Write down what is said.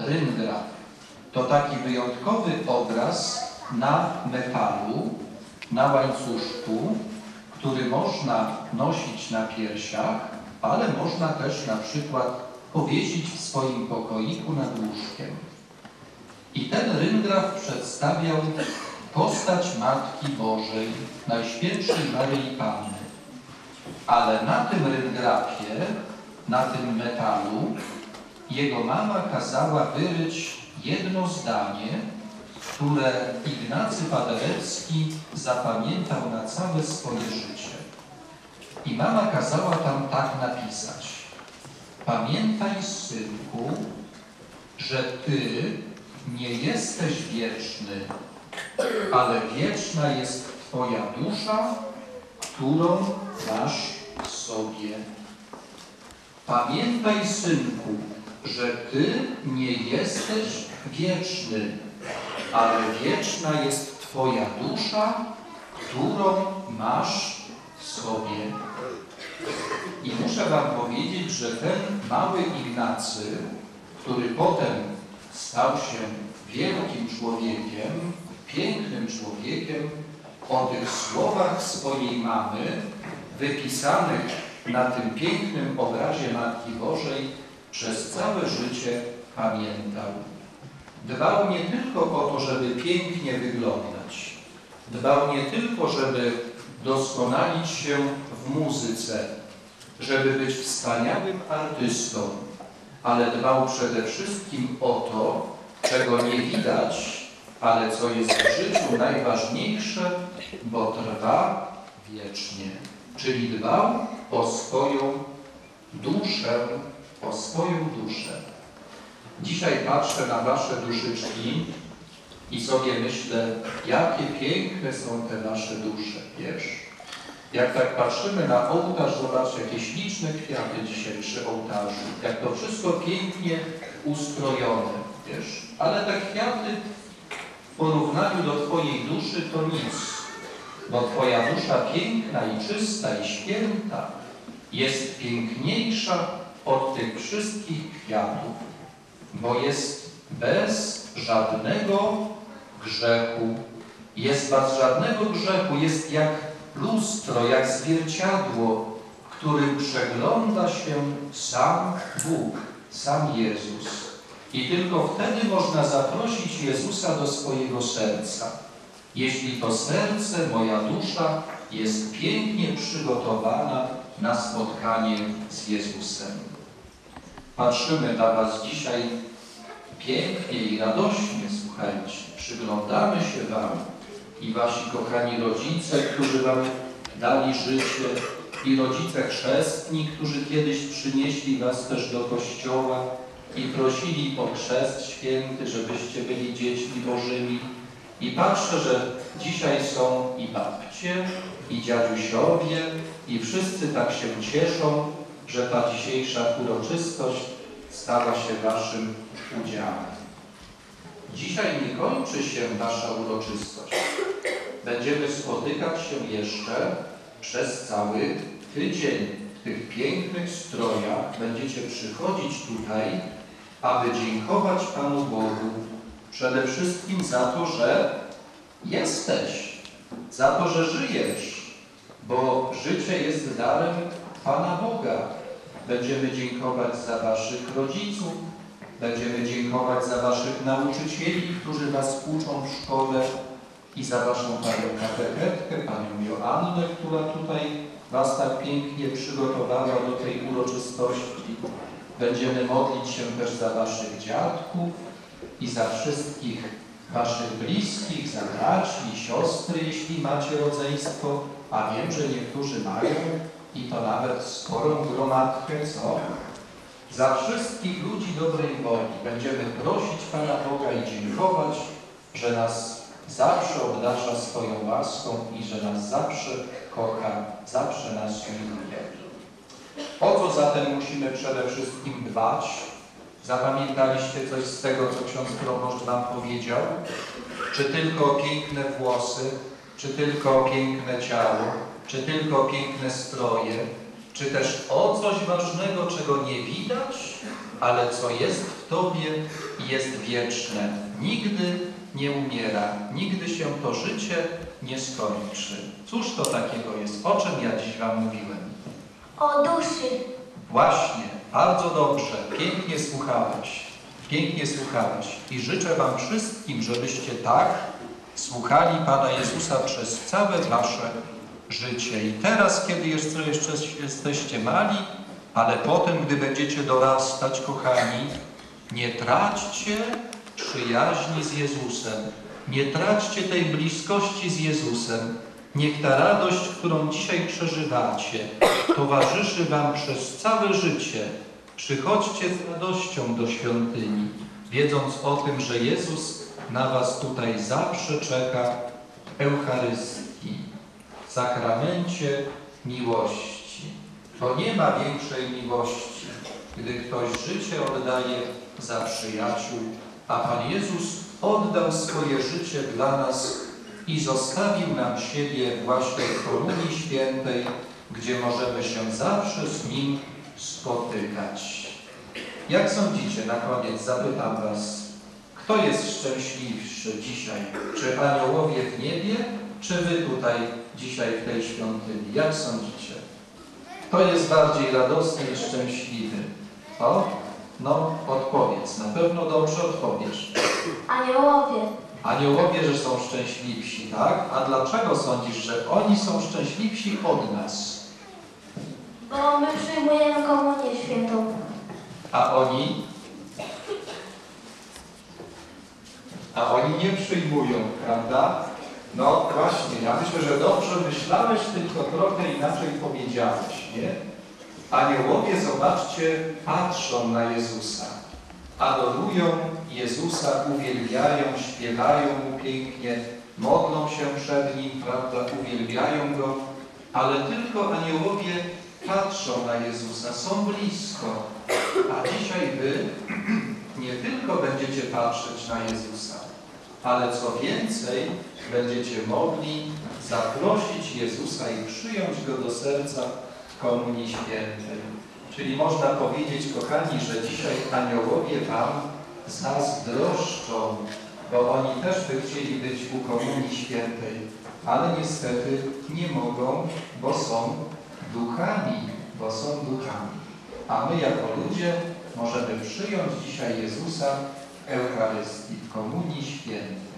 ryngraf. To taki wyjątkowy obraz na metalu, na łańcuszku, który można nosić na piersiach, ale można też na przykład powiesić w swoim pokoiku nad łóżkiem. I ten ryngraf przedstawiał postać Matki Bożej, Najświętszej Maryi Panny. Ale na tym ryngrafie, na tym metalu, jego mama kazała wyryć jedno zdanie, które Ignacy Paderewski zapamiętał na całe swoje życie. I mama kazała tam tak napisać. Pamiętaj, synku, że ty nie jesteś wieczny, ale wieczna jest Twoja dusza, którą masz w sobie. Pamiętaj, synku, że Ty nie jesteś wieczny, ale wieczna jest Twoja dusza, którą masz w sobie. I muszę Wam powiedzieć, że ten mały Ignacy, który potem stał się wielkim człowiekiem, pięknym człowiekiem, o tych słowach swojej mamy, wypisanych na tym pięknym obrazie Matki Bożej, przez całe życie pamiętał. Dbał nie tylko o to, żeby pięknie wyglądać. Dbał nie tylko, żeby doskonalić się w muzyce, żeby być wspaniałym artystą, ale dbał przede wszystkim o to, czego nie widać, ale co jest w życiu najważniejsze, bo trwa wiecznie. Czyli dbał o swoją duszę, o swoją duszę. Dzisiaj patrzę na Wasze duszyczki i sobie myślę, jakie piękne są te nasze dusze, wiesz? Jak tak patrzymy na ołtarz, zobacz, jakie śliczne kwiaty dzisiaj przy ołtarzu, jak to wszystko pięknie ustrojone, wiesz? Ale te kwiaty w porównaniu do Twojej duszy to nic, bo Twoja dusza piękna i czysta i święta jest piękniejsza od tych wszystkich kwiatów, bo jest bez żadnego grzechu. Jest bez żadnego grzechu, jest jak lustro, jak zwierciadło, którym przegląda się sam Bóg, sam Jezus. I tylko wtedy można zaprosić Jezusa do swojego serca. Jeśli to serce, moja dusza jest pięknie przygotowana na spotkanie z Jezusem. Patrzymy na Was dzisiaj pięknie i radośnie, słuchajcie. Przyglądamy się Wam i Wasi kochani rodzice, którzy Wam dali życie i rodzice chrzestni, którzy kiedyś przynieśli Was też do Kościoła i prosili o chrzest święty, żebyście byli dziećmi Bożymi. I patrzę, że dzisiaj są i babcie, i dziadusiowie, i wszyscy tak się cieszą, że ta dzisiejsza uroczystość stała się Waszym udziałem. Dzisiaj nie kończy się Wasza uroczystość. Będziemy spotykać się jeszcze przez cały tydzień w tych pięknych strojach. Będziecie przychodzić tutaj, aby dziękować Panu Bogu przede wszystkim za to, że jesteś, za to, że żyjesz, bo życie jest darem Pana Boga. Będziemy dziękować za Waszych rodziców, będziemy dziękować za Waszych nauczycieli, którzy Was uczą w szkole i za Waszą Panią katechetkę, Panią Joannę, która tutaj Was tak pięknie przygotowała do tej uroczystości. Będziemy modlić się też za Waszych dziadków i za wszystkich Waszych bliskich, za braci siostry, jeśli macie rodzeństwo, a wiem, że niektórzy mają i to nawet sporą gromadkę, co? Za wszystkich ludzi dobrej woli będziemy prosić Pana Boga i dziękować, że nas zawsze obdarza swoją łaską i że nas zawsze kocha, zawsze nas miluje. O co zatem musimy przede wszystkim dbać? Zapamiętaliście coś z tego, co ksiądz proboszcz Wam powiedział? Czy tylko piękne włosy, czy tylko piękne ciało, czy tylko piękne stroje, czy też o coś ważnego, czego nie widać, ale co jest w Tobie i jest wieczne. Nigdy nie umiera, nigdy się to życie nie skończy. Cóż to takiego jest? O czym ja dziś Wam mówiłem? O duszy. Właśnie, bardzo dobrze, pięknie słuchałeś, pięknie słuchałeś i życzę Wam wszystkim, żebyście tak słuchali Pana Jezusa przez całe Wasze życie. I teraz, kiedy jeszcze, jeszcze jesteście mali, ale potem, gdy będziecie dorastać, kochani, nie traćcie przyjaźni z Jezusem, nie traćcie tej bliskości z Jezusem. Niech ta radość, którą dzisiaj przeżywacie, towarzyszy Wam przez całe życie. Przychodźcie z radością do świątyni, wiedząc o tym, że Jezus na Was tutaj zawsze czeka w Eucharystii, w sakramencie miłości. Bo nie ma większej miłości, gdy ktoś życie oddaje za przyjaciół, a Pan Jezus oddał swoje życie dla nas i zostawił nam siebie właśnie w Komunii Świętej, gdzie możemy się zawsze z Nim spotykać. Jak sądzicie, na koniec zapytam Was, kto jest szczęśliwszy dzisiaj? Czy aniołowie w niebie, czy Wy tutaj dzisiaj w tej świątyni? Jak sądzicie? Kto jest bardziej radosny i szczęśliwy? O, no odpowiedz, na pewno dobrze odpowiesz. Aniołowie. Aniołowie, że są szczęśliwsi, tak? A dlaczego sądzisz, że oni są szczęśliwsi od nas? Bo my przyjmujemy komunię świętą. A oni? A oni nie przyjmują, prawda? No właśnie, ja myślę, że dobrze myślałeś, tylko trochę inaczej powiedziałeś, nie? Aniołowie, zobaczcie, patrzą na Jezusa. Adorują Jezusa, uwielbiają, śpiewają Mu pięknie, modlą się przed Nim, prawda, uwielbiają Go, ale tylko aniołowie patrzą na Jezusa, są blisko. A dzisiaj Wy nie tylko będziecie patrzeć na Jezusa, ale co więcej, będziecie mogli zaprosić Jezusa i przyjąć Go do serca Komunii Świętej. Czyli można powiedzieć, kochani, że dzisiaj aniołowie Wam z nas droszczą, bo oni też by chcieli być u Komunii Świętej, ale niestety nie mogą, bo są duchami, bo są duchami. A my jako ludzie możemy przyjąć dzisiaj Jezusa w Eucharystii, w Komunii Świętej.